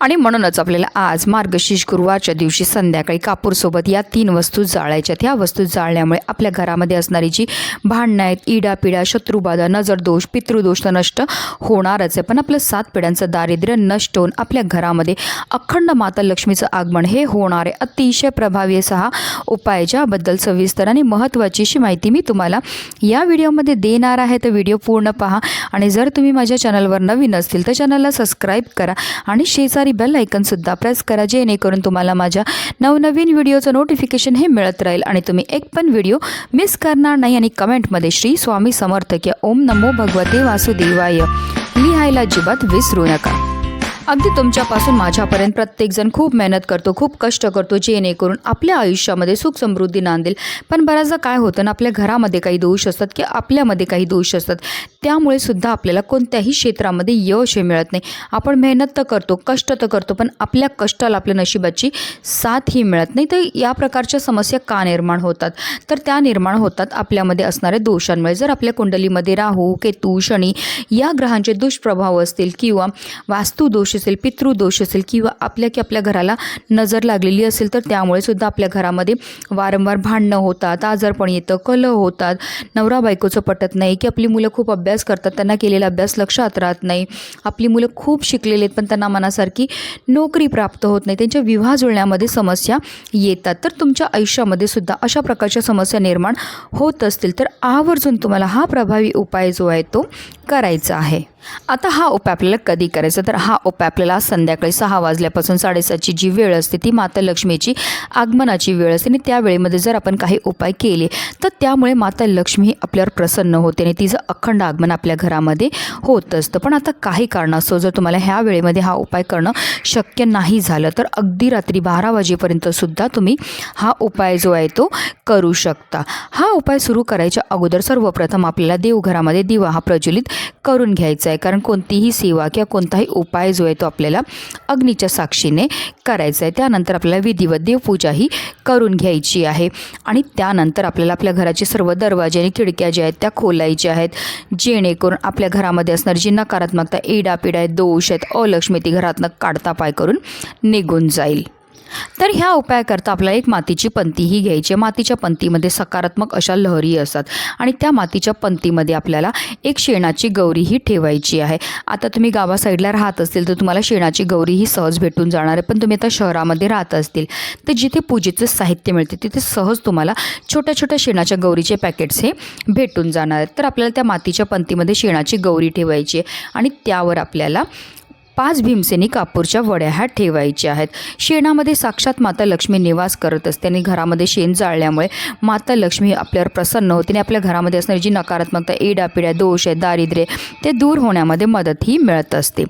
आणि म्हणूनच आपल्याला आज मार्गशीर्ष गुरुवारच्या दिवशी संध्याकाळी कापूरसोबत या तीन वस्तू जाळायच्यात ह्या वस्तू जाळल्यामुळे आपल्या घरामध्ये असणारी जी भांडणं आहेत इडापिडा शत्रुबाधा नजरदोष पितृदोष तर नष्ट होणारच आहे. पण आपलं सात पिढ्यांचं दारिद्र्य नष्ट होऊन आपल्या घरामध्ये अखंड माता लक्ष्मीचं आगमन हे होणार आहे. अतिशय प्रभावी असा हा उपाय ज्याबद्दल सविस्तर आणि महत्त्वाची अशी माहिती मी तुम्हाला या व्हिडिओमध्ये देणार आहे. तर व्हिडिओ पूर्ण पहा आणि जर तुम्ही माझ्या चॅनलवर नवीन असतील तर चॅनलला सबस्क्राईब करा आणि शेजारी बेल ऐकनसुद्धा प्रेस करा जेणेकरून तुम्हाला माझ्या नवनवीन व्हिडिओचं नोटिफिकेशन हे मिळत राहील. आणि तुम्ही एक पण व्हिडिओ मिस करणार नाही आणि कमेंटमध्ये श्री स्वामी समर्थ किंवा ओम नमो भगवते वासुदेवाय. लिहायला अजिबात विसरू नका. अगदी तुमच्यापासून माझ्यापर्यंत प्रत्येकजण खूप मेहनत करतो खूप कष्ट करतो जेणेकरून आपल्या आयुष्यामध्ये सुख समृद्धी नांदेल. पण बऱ्याचदा काय होतं ना आपल्या घरामध्ये काही दोष असतात किंवा आपल्यामध्ये काही दोष असतात त्यामुळे सुद्धा आपल्याला कोणत्याही क्षेत्रामध्ये यश हे मिळत नाही. आपण मेहनत तर करतो कष्ट तर करतो पण आपल्या कष्टाला आपल्या नशिबाची साथ ही मिळत नाही. तर या प्रकारच्या समस्या का निर्माण होतात? तर त्या निर्माण होतात आपल्यामध्ये असणाऱ्या दोषांमुळे. जर आपल्या कुंडलीमध्ये राहू केतू शनी या ग्रहांचे दुष्प्रभाव असतील किंवा वास्तुदोष असेल पितृदोष असेल किंवा आपल्या की आपल्या घराला नजर लागलेली असेल तर त्यामुळे सुद्धा आपल्या घरामध्ये वारंवार भांडणं होतात आजारपण येतं कलह होतात. नवरा बायकोचं पटत नाही की आपली मुलं खूप अभ्यास करतात त्यांना केलेला अभ्यास लक्षात राहत नाही. आपली मुलं खूप शिकलेली आहेत पण त्यांना मनासारखी नोकरी प्राप्त होत नाही. त्यांच्या विवाह जुळण्यामध्ये समस्या येतात. तर तुमच्या आयुष्यामध्ये सुद्धा अशा प्रकारच्या समस्या निर्माण होत असतील तर आवर्जून तुम्हाला हा प्रभावी उपाय जो आहे तो करायचा आहे. आता हा उपाय आपल्याला कधी करायचा? तर हा उपाय आपल्याला संध्याकाळी सहा वाजल्यापासून साडेसातची जी वेळ असते ती माता लक्ष्मीची आगमनाची वेळ असते. आणि त्या वेळेमध्ये जर आपण काही उपाय केले तर त्यामुळे माता लक्ष्मी ही आपल्यावर प्रसन्न होते आणि तिचं अखंड आगमन आपल्या घरामध्ये होत असतं. पण आता काही कारणास्तव जर तुम्हाला ह्या वेळेमध्ये हा उपाय करणं शक्य नाही झालं तर अगदी रात्री बारा वाजेपर्यंत सुद्धा तुम्ही हा उपाय जो आहे तो करू शकता. हा उपाय सुरू करायच्या अगोदर सर्वप्रथम आपल्याला देवघरामध्ये दिवा हा प्रज्वलित करून घ्यायचा आहे. कारण कोणतीही सेवा किंवा कोणताही उपाय जो आहे तो आपल्याला अग्नीच्या साक्षीने करायचा आहे. त्यानंतर आपल्याला विधिवत देवपूजाही करून घ्यायची आहे. आणि त्यानंतर आपल्याला आपल्या घराचे सर्व दरवाजे आणि खिडक्या ज्या आहेत त्या खोलायच्या आहेत. जेणेकरून आपल्या घरामध्ये असणारी जी नकारात्मकता इडापिडा आहेत दोष आहेत अलक्ष्मी ती घरातनं काढता पाय करून निघून जाईल. तर ह्या उपायाकरता आपल्याला एक मातीची पंती ही घ्यायची आहे. मातीच्या पंतीमध्ये सकारात्मक अशा लहरी असतात. आणि त्या मातीच्या पंतीमध्ये आपल्याला एक शेणाची गौरी ही ठेवायची आहे. आता तुम्ही गावा साईडला राहत असतील तर तुम्हाला शेणाची गौरी ही सहज भेटून जाणार आहे. पण तुम्ही आता शहरामध्ये राहत असतील तर जिथे पूजेचं साहित्य मिळते तिथे सहज तुम्हाला छोट्या छोट्या शेणाच्या गौरीचे पॅकेट्स हे भेटून जाणार आहेत. तर आपल्याला त्या मातीच्या पंतीमध्ये शेणाची गौरी ठेवायची आहे. आणि त्यावर आपल्याला पाच भीमसेनी कापूरच्या वड्या ह्या ठेवायच्या आहेत. शेणामध्ये साक्षात माता लक्ष्मी निवास करत असते आणि घरामध्ये शेण जाळल्यामुळे माता लक्ष्मी आपल्यावर प्रसन्न होते आणि आपल्या घरामध्ये असणारी जी नकारात्मकता एडापिड्या दोष आहे दारिद्र्य ते दूर होण्यामध्ये मदतही मिळत असते.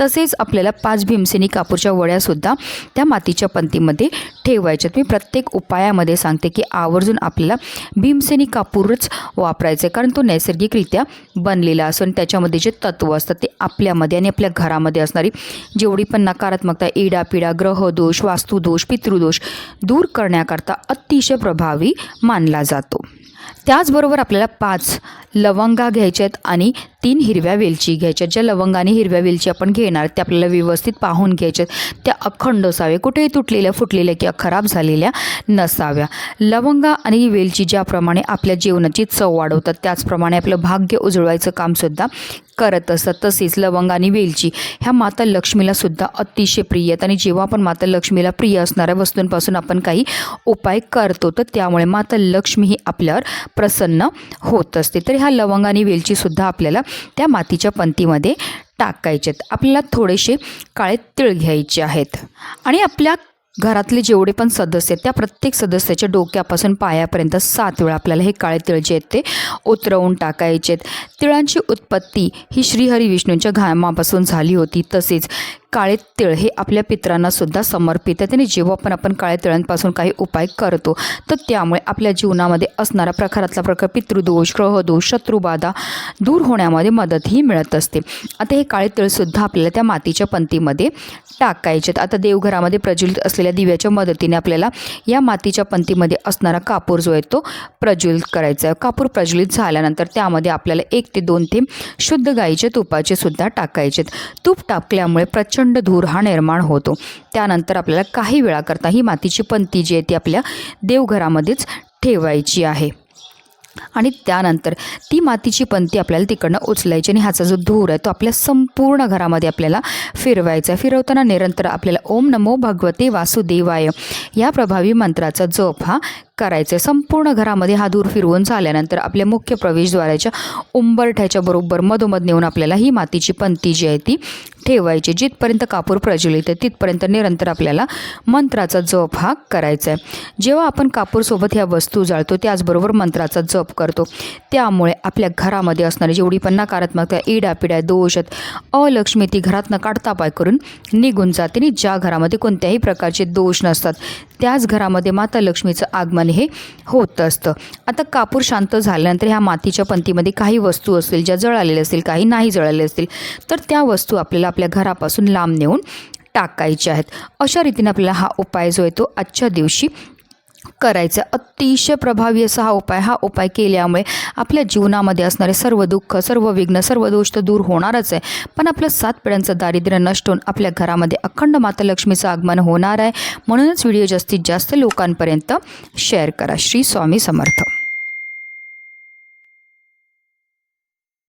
तसेच आपल्याला पाच भीमसेनी कापूरच्या वड्यासुद्धा त्या मातीच्या पंतीमध्ये ठेवायच्यात मी प्रत्येक उपायामध्ये सांगते की आवर्जून आपल्याला भीमसेनी कापूरच वापरायचं आहे कारण तो नैसर्गिकरित्या बनलेला असून त्याच्यामध्ये जे तत्त्व असतात ते आपल्यामध्ये आणि आपल्या घरामध्ये असणारी जेवढी पण नकारात्मकता इडापिडा ग्रहदोष वास्तुदोष पितृदोष दूर करण्याकरता अतिशय प्रभावी मानला जातो. त्याचबरोबर आपल्याला पाच लवंगा घ्यायच्या आहेत आणि तीन हिरव्या वेलची घ्यायच्या ज्या लवंगाने आणि हिरव्या वेलची आपण घेणार त्या आपल्याला व्यवस्थित पाहून घ्यायच्या आहेत. त्या अखंड असावे कुठेही तुटलेल्या फुटलेल्या किंवा खराब झालेल्या नसाव्या. लवंगा आणि वेलची ज्याप्रमाणे आपल्या जेवणाची चव वाढवतात त्याचप्रमाणे आपलं भाग्य उजळवायचं कामसुद्धा करत असतात. तसेच लवंग आणि वेलची ह्या माता लक्ष्मीलासुद्धा अतिशय प्रिय आहेत. आणि जेव्हा आपण माता लक्ष्मीला प्रिय असणाऱ्या वस्तूंपासून आपण काही उपाय करतो तर त्यामुळे माता लक्ष्मी ही आपल्यावर प्रसन्न होत असते. तर ह्या लवंग आणि वेलचीसुद्धा आपल्याला त्या मातीच्या पंतीमध्ये टाकायचे आहेत. आपल्याला थोडेसे काळे तिळ घ्यायचे आहेत. आणि आपल्या घरातले जेवढे पण सदस्य आहेत त्या प्रत्येक सदस्याच्या डोक्यापासून पायापर्यंत सात वेळा आपल्याला हे काळे तिळ जे आहेत ते उतरवून टाकायचे आहेत. तिळांची उत्पत्ती ही श्रीहरी विष्णूंच्या घामापासून झाली होती. तसेच काळे तिळ हे आपल्या पित्रांना सुद्धा समर्पित आहे. त्याने जेव्हा पण आपण काळ्या तिळांपासून काही उपाय करतो तर त्यामुळे आपल्या जीवनामध्ये असणारा प्रकारातला प्रकार पितृदोष ग्रहदोष शत्रुबाधा दूर होण्यामध्ये मदतही मिळत असते. आता हे काळे तिळसुद्धा आपल्याला त्या मातीच्या पंतीमध्ये टाकायचे आता देवघरामध्ये प्रज्वलित असलेल्या दिव्याच्या मदतीने आपल्याला या मातीच्या पंतीमध्ये असणारा कापूर जो आहे तो प्रज्वलित करायचा आहे. कापूर प्रज्वलित झाल्यानंतर त्यामध्ये आपल्याला एक ते दोन थेंब शुद्ध गाईचे तुपाचे सुद्धा टाकायचे तूप टाकल्यामुळे प्रचंड धूर हा निर्माण होतो. त्यानंतर आपल्याला काही वेळाकरता ही मातीची पंती जी आहे ती आपल्या देवघरामध्येच ठेवायची आहे. आणि त्यानंतर ती मातीची पंती आपल्याला तिकडनं उचलायची आणि ह्याचा जो धूर आहे तो आपल्या संपूर्ण घरामध्ये आपल्याला फिरवायचा आहे. फिरवताना निरंतर आपल्याला ओम नमो भगवते वासुदेवाय या प्रभावी मंत्राचा जप हा करायचा आहे. संपूर्ण घरामध्ये हा धूर फिरवून झाल्यानंतर आपल्या मुख्य प्रवेशद्वाराच्या उंबरठ्याच्या बरोबर मधोमध नेऊन आपल्याला ही मातीची पंती जी आहे ती ठेवायची. जिथपर्यंत कापूर प्रज्वलित आहे तिथपर्यंत निरंतर आपल्याला मंत्राचा जप हा करायचा आहे. जेव्हा आपण कापूरसोबत ह्या वस्तू जाळतो त्याचबरोबर मंत्राचा जप करतो. त्यामुळे आपल्या घरामध्ये असणारी जेवढी पण नकारात्मकता इडापिड्या दोष अलक्ष्मी ती घरातनं काढता पाय करून निघून जाते आणि ज्या घरामध्ये कोणत्याही प्रकारचे दोष नसतात त्याच घरामध्ये माता लक्ष्मीचं आगमन हे होत असतं. आता कापूर शांत झाल्यानंतर ह्या मातीच्या पंतीमध्ये काही वस्तू असतील ज्या जळालेल्या असतील काही नाही जळालेल्या असतील तर त्या वस्तू आपल्याला आपल्या घरापासून लांब नेऊन टाकायच्या आहेत. अशा रीतीने आपल्याला हा उपाय जो आहे तो आजच्या दिवशी करायचा. अतिशय प्रभावी असा हा उपाय हा उपाय केल्यामुळे आपल्या जीवनामध्ये असणारे सर्व दुःख सर्व विघ्न सर्व दोष तर दूर होणारच आहे. पण आपलं सात पिढ्यांचं दारिद्र्य नष्ट होऊन आपल्या घरामध्ये अखंड माता लक्ष्मीचं आगमन होणार आहे. म्हणूनच व्हिडिओ जास्तीत जास्त लोकांपर्यंत शेअर करा. श्री स्वामी समर्थ.